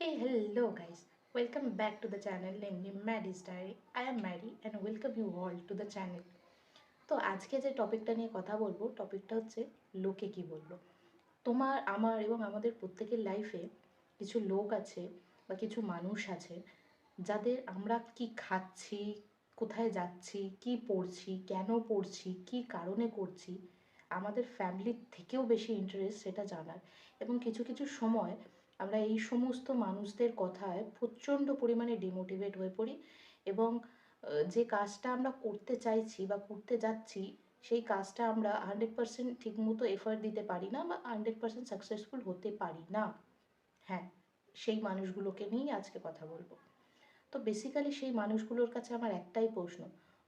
Hey, hello guys. Welcome back to the channel namely Maddie's Diary. I am Maddie and welcome you all to the channel. তো আজকে যে টপিকটা নিয়ে কথা বলব টপিকটা হচ্ছে লোকে কি বলল তোমার আমার এবং আমাদের প্রত্যেকের লাইফে কিছু লোক আছে বা কিছু মানুষ আছে যাদের আমরা কি খাচ্ছি কোথায় যাচ্ছি কি পড়ছি কেন পড়ছি কি কারণে করছি আমাদের ফ্যামিলির থেকেও বেশি ইন্টারেস্ট সেটা জানার এবং কিছু কিছু সময় আমরা এই সমস্ত মানুষদের কথায় প্রচণ্ড পরিমাণে ডিমোটিভেট হয়ে পড়ি এবং যে কাজটা আমরা করতে চাইছি বা করতে যাচ্ছি, সেই কাজটা আমরা হান্ড্রেড পার্সেন্ট ঠিকমতো এফার্ট দিতে পারি না বা হান্ড্রেড পার্সেন্ট সাকসেসফুল হতে পারি না। হ্যাঁ সেই মানুষগুলোকে নিয়েই আজকে কথা বলব। তো বেসিক্যালি সেই মানুষগুলোর কাছে আমার একটাই প্রশ্ন,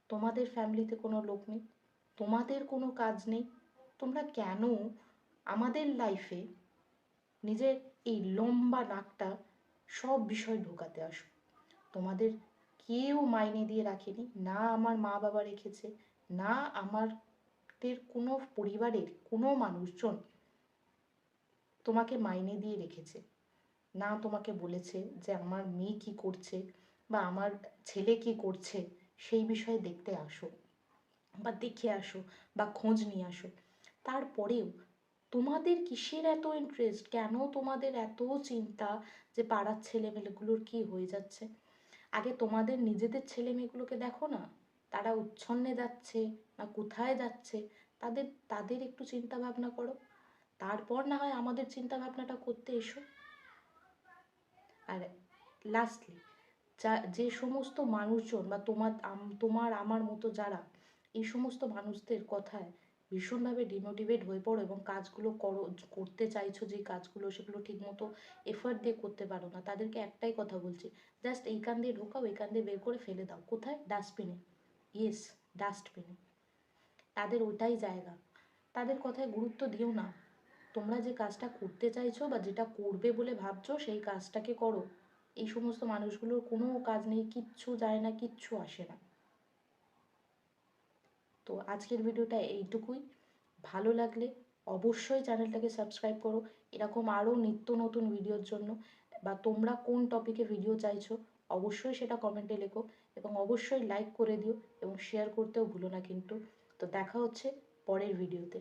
তোমাদের ফ্যামিলিতে কোনো লোক নেই? তোমাদের কোনো কাজ নেই? তোমরা কেন আমাদের লাইফে নিজের এই লম্বা নাকটা সব বিষয় ঢোকাতে আসো তোমাদের কেউ মাইনে দিয়ে রাখেনি, না আমার মা বাবা রেখেছে, না আমাদের কোনো পরিবারের কোনো মানুষজন তোমাকে মাইনে দিয়ে রেখেছে। না তোমাকে বলেছে যে আমার মেয়ে কি করছে বা আমার ছেলে কি করছে, সেই বিষয়ে দেখতে আসো বা দেখে আসো বা খোঁজ নিয়ে আসো। তারপরেও তোমাদের কিসের এত ইন্টারেস্ট কেন তোমাদের এত চিন্তা যে পাড়ার ছেলেমেয়েগুলোর কি হয়ে যাচ্ছে? আগে তোমাদের নিজেদের ছেলে মেয়েগুলোকে দেখো না? তারা উচ্ছন্নে যাচ্ছে না কোথায় যাচ্ছে? তাদের তাদের একটু চিন্তা ভাবনা করো। তারপর না হয় আমাদের চিন্তা ভাবনাটা করতে এসো। আর লাস্টলি যা, যে সমস্ত মানুষজন বা তোমার তোমার, আমার মতো যারা, এই সমস্ত মানুষদের কথায় ভীষণভাবে ডিমোটিভেট হয়ে পড়ো এবং কাজগুলো করো, করতে চাইছো যে কাজগুলো সেগুলো ঠিকমতো এফার্ট দিয়ে করতে পারো না, তাদেরকে একটাই কথা বলছি জাস্ট এই কান দিয়ে ঢোকাও, এই কান দিয়ে বের করে ফেলে দাও, কোথায়? ডাস্টবিনে ইয়েস ডাস্টবিনে তাদের ওটাই জায়গা, তাদের কথায় গুরুত্ব দিও না, তোমরা যে কাজটা করতে চাইছো বা যেটা করবে বলে ভাবছ সেই কাজটাকে করো, এই সমস্ত মানুষগুলোর কোনো কাজ নেই, কিচ্ছু যায় না, কিচ্ছু আসে না। তো আজকের ভিডিওটা এইটুকুই। ভালো লাগলে অবশ্যই চ্যানেলটাকে সাবস্ক্রাইব করো। এরকম আরও নিত্য নতুন ভিডিওর জন্য বা তোমরা কোন টপিকে ভিডিও চাইছো, অবশ্যই সেটা কমেন্টে লেখো এবং অবশ্যই লাইক করে দিও এবং শেয়ার করতেও ভুলো না কিন্তু। তো দেখা হচ্ছে পরের ভিডিওতে